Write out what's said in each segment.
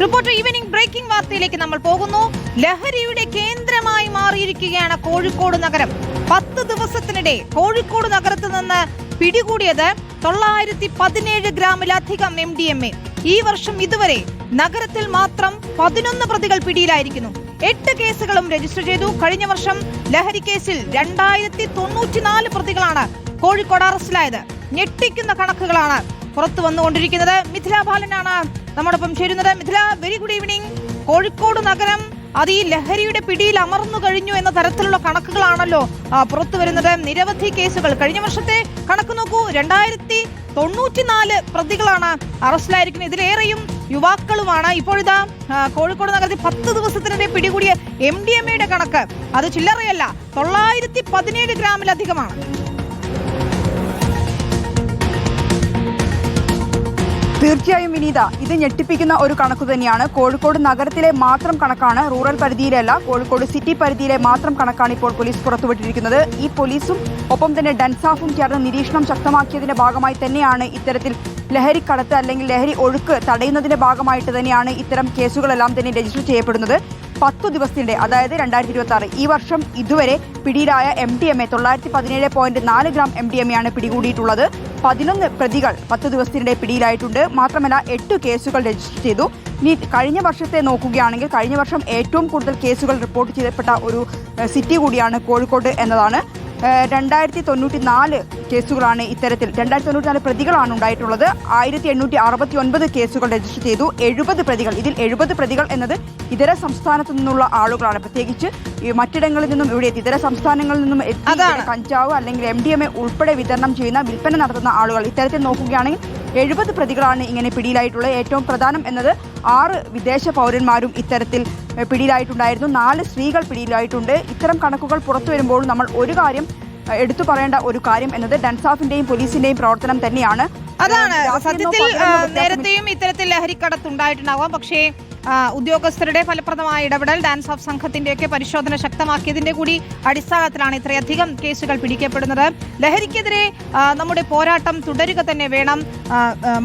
Reporter evening breaking വാർത്തയിലേക്ക് നമ്മൾ പോകുന്നു. ലഹരിയുടെ കേന്ദ്രമായി മാറിയിരിക്കുകയാണ് കോഴിക്കോട് നഗരം. പത്ത് ദിവസത്തിനിടെ കോഴിക്കോട് നഗരത്ത് നിന്ന് പിടികൂടിയത് തൊള്ളായിരത്തി പതിനേഴ് ഗ്രാമിലധികം എം ഡി എം എ. ഈ വർഷം ഇതുവരെ നഗരത്തിൽ മാത്രം പതിനൊന്ന് പ്രതികൾ പിടിയിലായിരിക്കുന്നു. എട്ട് കേസുകളും രജിസ്റ്റർ ചെയ്തു. കഴിഞ്ഞ വർഷം ലഹരി കേസിൽ രണ്ടായിരത്തി തൊണ്ണൂറ്റിനാല് പ്രതികളാണ് കോഴിക്കോട് അറസ്റ്റിലായത്. ഞെട്ടിക്കുന്ന കണക്കുകളാണ് പുറത്തു വന്നുകൊണ്ടിരിക്കുന്നത് മിഥില ബാലനാണ്. നമ്മോടൊപ്പം ചേരുന്നത് Mithila very good evening Kozhikode നഗരം അത് ഈ ലഹരിയുടെ പിടിയിൽ അമർന്നു കഴിഞ്ഞു എന്ന തരത്തിലുള്ള കണക്കുകളാണല്ലോ പുറത്തു വരുന്നത്. നിരവധി കേസുകൾ. കഴിഞ്ഞ വർഷത്തെ കണക്ക് നോക്കൂ രണ്ടായിരത്തി തൊണ്ണൂറ്റിനാല് പ്രതികളാണ് അറസ്റ്റിലായിരിക്കുന്നത്. ഇതിലേറെയും യുവാക്കളുമാണ്. ഇപ്പോഴിതാ കോഴിക്കോട് നഗരത്തിൽ പത്ത് ദിവസത്തിനിടെ പിടികൂടിയ എം ഡി എം എയുടെ കണക്ക്. അത് ചില്ലറയല്ല തൊള്ളായിരത്തി പതിനേഴ് ഗ്രാമിലധികമാണ്. തീർച്ചയായും വിനീത ഇത് ഞെട്ടിപ്പിക്കുന്ന ഒരു കണക്ക് തന്നെയാണ്. കോഴിക്കോട് നഗരത്തിലെ മാത്രം കണക്കാണ് റൂറൽ പരിധിയിലല്ല കോഴിക്കോട് സിറ്റി പരിധിയിലെ മാത്രം കണക്കാണ് ഇപ്പോൾ പോലീസ് പുറത്തുവിട്ടിരിക്കുന്നത്. ഈ പോലീസും ഒപ്പം തന്നെ ഡൻസാഫും ചേർന്ന് നിരീക്ഷണം ശക്തമാക്കിയതിന്റെ ഭാഗമായി തന്നെയാണ് ഇത്തരത്തിൽ ലഹരി കടത്ത് അല്ലെങ്കിൽ ലഹരി ഒഴുക്ക് തടയുന്നതിന്റെ ഭാഗമായിട്ട് തന്നെയാണ് ഇത്തരം കേസുകളെല്ലാം തന്നെ രജിസ്റ്റർ ചെയ്യപ്പെടുന്നത്. പത്തു ദിവസത്തിന്റെ അതായത് രണ്ടായിരത്തി ഇരുപത്തി ആറ് ഈ വർഷം ഇതുവരെ പിടിയിലായ എം ഡി എം എ തൊള്ളായിരത്തി പതിനേഴ് പോയിന്റ് നാല് gram M D M A ആണ് പിടികൂടിയിട്ടുള്ളത്. പതിനൊന്ന് പ്രതികൾ പത്ത് ദിവസത്തിനിടെ പിടിയിലായിട്ടുണ്ട്. മാത്രമല്ല എട്ട് കേസുകൾ രജിസ്റ്റർ ചെയ്തു. ഇനി കഴിഞ്ഞ വർഷത്തെ നോക്കുകയാണെങ്കിൽ കഴിഞ്ഞ വർഷം ഏറ്റവും കൂടുതൽ കേസുകൾ റിപ്പോർട്ട് ചെയ്യപ്പെട്ട ഒരു സിറ്റി കൂടിയാണ് കോഴിക്കോട് എന്നതാണ്. രണ്ടായിരത്തി തൊണ്ണൂറ്റി നാല് കേസുകളാണ് ഇത്തരത്തിൽ രണ്ടായിരത്തി തൊണ്ണൂറ്റി നാല് പ്രതികളാണ് ഉണ്ടായിട്ടുള്ളത്. ആയിരത്തി എണ്ണൂറ്റി അറുപത്തി ഒൻപത് കേസുകൾ രജിസ്റ്റർ ചെയ്തു. എഴുപത് പ്രതികൾ ഇതിൽ എഴുപത് പ്രതികൾ എന്നത് ഇതര സംസ്ഥാനത്തു നിന്നുള്ള ആളുകളാണ്. പ്രത്യേകിച്ച് ഈ മറ്റിടങ്ങളിൽ നിന്നും ഇവിടെ എത്തി ഇതര സംസ്ഥാനങ്ങളിൽ നിന്നും എത്തി. കഞ്ചാവ് അല്ലെങ്കിൽ എം ഡി എം എ ഉൾപ്പെടെ വിതരണം ചെയ്യുന്ന വിൽപ്പന നടത്തുന്ന ആളുകൾ. ഇത്തരത്തിൽ നോക്കുകയാണെങ്കിൽ എഴുപത് പ്രതികളാണ് ഇങ്ങനെ പിടിയിലായിട്ടുള്ളത്. ഏറ്റവും പ്രധാനം എന്നത് ആറ് വിദേശ പൗരന്മാരും ഇത്തരത്തിൽ പിടിയിലായിട്ടുണ്ടായിരുന്നു. നാല് സ്ത്രീകൾ പിടിയിലായിട്ടുണ്ട്. ഇത്തരം കണക്കുകൾ പുറത്തു വരുമ്പോൾ നമ്മൾ ഒരു കാര്യം എടുത്തു പറയേണ്ട ഒരു കാര്യം എന്നത് ഡൻസാഫിന്റെയും പോലീസിന്റെയും പ്രവർത്തനം തന്നെയാണ്. അതാണ്. സത്യത്തിൽ. നേരത്തെയും ഇത്തരത്തിൽ ലഹരിക്കടത്ത് ഉണ്ടായിട്ടുണ്ടാവാം. പക്ഷേ ഉദ്യോഗസ്ഥരുടെ ഫലപ്രദമായ ഇടപെടൽ ഡാൻസ് ഓഫ് സംഘത്തിന്റെയൊക്കെ പരിശോധന ശക്തമാക്കിയതിന്റെ കൂടി അടിസ്ഥാനത്തിലാണ് ഇത്രയധികം കേസുകൾ പിടിക്കപ്പെടുന്നത്. ലഹരിക്കെതിരെ നമ്മുടെ പോരാട്ടം തുടരുക തന്നെ വേണം.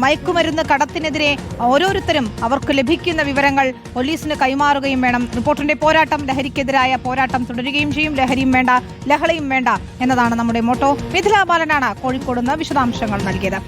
മയക്കുമരുന്ന് കടത്തിനെതിരെ ഓരോരുത്തരും അവർക്ക് ലഭിക്കുന്ന വിവരങ്ങൾ പോലീസിന് കൈമാറുകയും വേണം. റിപ്പോർട്ടിന്റെ പോരാട്ടം ലഹരിക്കെതിരായ പോരാട്ടം തുടരുകയും ചെയ്യും. ലഹരിയും വേണ്ട ലഹളയും വേണ്ട എന്നതാണ് നമ്മുടെ മോട്ടോ. മിഥില ബാലനാണ് കോഴിക്കോട് നിന്ന് വിശദാംശങ്ങൾ നൽകിയത്.